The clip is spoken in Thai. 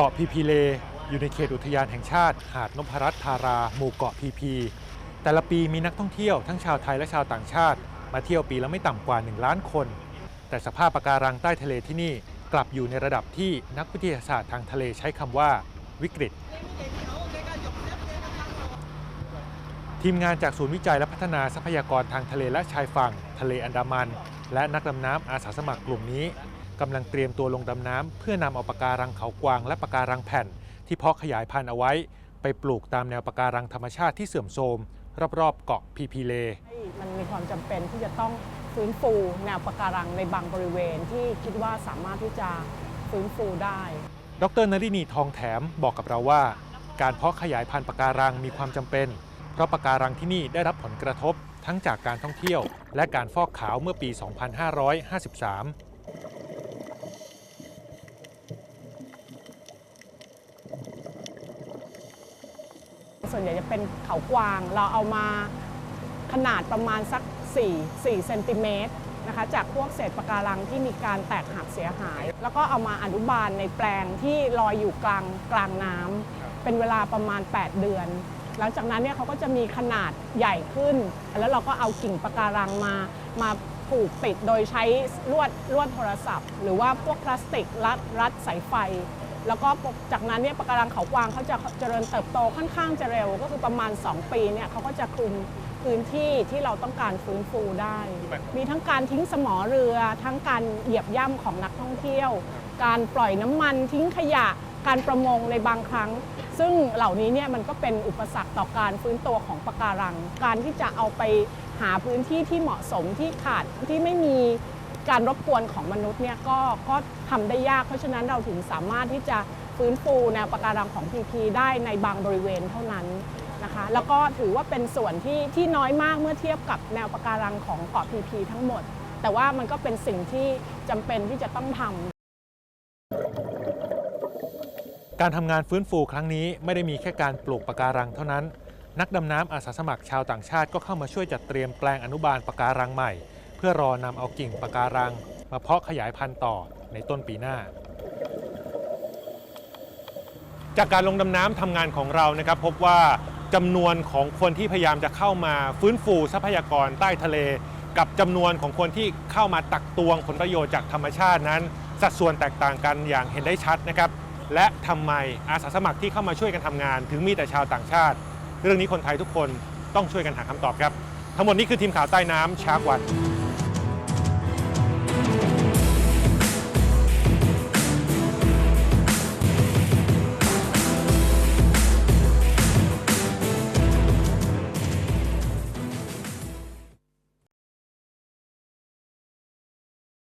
กาะพีพีเล อยู่ในเขตอุทยานแห่งชาติ หาดนพรัตน์ธาราหมู่เกาะพีพี แต่ละปีมีนักท่องเที่ยวทั้งชาวไทยและชาวต่างชาติ มาเที่ยวปีละไม่ต่ำกว่า 1 ล้านคน แต่สภาพปะการังใต้ทะเลที่นี่กลับอยู่ในระดับที่นักวิทยาศาสตร์ทางทะเลใช้คำว่าวิกฤต ทีมงานจากศูนย์วิจัยและพัฒนาทรัพยากรทางทะเลและชายฝั่ง ทะเลอันดามัน และนักดำน้ำอาสาสมัครกลุ่มนี้ กำลังเตรียมตัวลงดำน้ำเพื่อนำเอาปะการังเขากวางและปะการังแผ่น ที่เพาะขยายพันธุ์เอาไว้ ไปปลูกตามแนวปะการังธรรมชาติที่เสื่อมโทรมรอบๆเกาะพีพีเล มันมีความจำเป็นที่จะต้องฟื้นฟูแนวปะการังในบางบริเวณที่คิดว่าสามารถที่จะฟื้นฟูได้ ดรนรินีทองแถมบอกกับเราว่า การเพาะขยายพันธุ์ปะการังมีความจำเป็น เพราะปะการังที่นี่ได้รับผลกระทบทั้งจากการท่องเที่ยว และการฟอกขาวเมื่อปี 2553 ส่วนใหญ่จะเป็นเขากวาง เราเอามาขนาดประมาณสัก 4 4เซนติเมตรนะคะจากพวกเศษปะการังที่มีการแตกหักเสียหาย แล้วก็เอามาอนุบาลในแปลงที่ลอยอยู่กลางกลางน้ำเป็นเวลาประมาณ 8 เดือน หลังจากนั้นเนี่ยเขาก็จะมีขนาดใหญ่ขึ้น แล้วเราก็เอากิ่งปะการังมามาผูกติดโดยใช้ลวดลวดโทรศัพท์ หรือว่าพวกพลาสติกรัดรัดสายไฟ แล้วก็จากนั้นเนี่ยปะการังเขากวางเขาจะเจริญเติบโตค่อนข้างจะเร็ว ก็คือประมาณ 2 ปีเนี่ยเขาก็จะคลุมพื้นที่ที่เราต้องการฟื้นฟูได้ มีทั้งการทิ้งสมอเรือ ทั้งการเหยียบย่ำของนักท่องเที่ยว การปล่อยน้ำมันทิ้งขยะ การประมงในบางครั้ง ซึ่งเหล่านี้เนี่ยมันก็เป็นอุปสรรคต่อการฟื้นตัวของปะการัง การที่จะเอาไปหาพื้นที่ที่เหมาะสมที่ขาดที่ไม่มี การรบกวนของมนุษย์เนี่ยก็ก็ทำได้ยาก เพราะฉะนั้นเราถึงสามารถที่จะฟื้นฟูแนวปะการังของพีพีได้ในบางบริเวณเท่านั้นนะคะแล้วก็ถือว่าเป็นส่วนที่ที่น้อยมากเมื่อเทียบกับแนวปะการังของเกาะพีพีทั้งหมด แต่ว่ามันก็เป็นสิ่งที่จำเป็นที่จะต้องทำการทำงานฟื้นฟูครั้งนี้ไม่ได้มีแค่การปลูกปะการังเท่านั้น นักดำน้ำอาสาสมัครชาวต่างชาติก็เข้ามาช่วยจัดเตรียมแปลงอนุบาลปะการังใหม่ พื่อรอนำเอากิ่งปะการัง มาเพาะขยายพันธุ์ต่อในต้นปีหน้า จากการลงดำน้ำทำงานของเรานะครับ พบว่าจำนวนของคนที่พยายามจะเข้ามาฟื้นฟูทรัพยากรใต้ทะเล กับจำนวนของคนที่เข้ามาตักตวงผลประโยชน์จากธรรมชาตินั้น สัดส่วนแตกต่างกันอย่างเห็นได้ชัดนะครับและทำไมอาสาสมัครที่เข้ามาช่วยกันทำงาน ถึงมีแต่ชาวต่างชาติ เรื่องนี้คนไทยทุกคนต้องช่วยกันหาคำตอบครับ ทั้งหมดนี้คือทีมข่าวใต้น้ำชาร์กวัน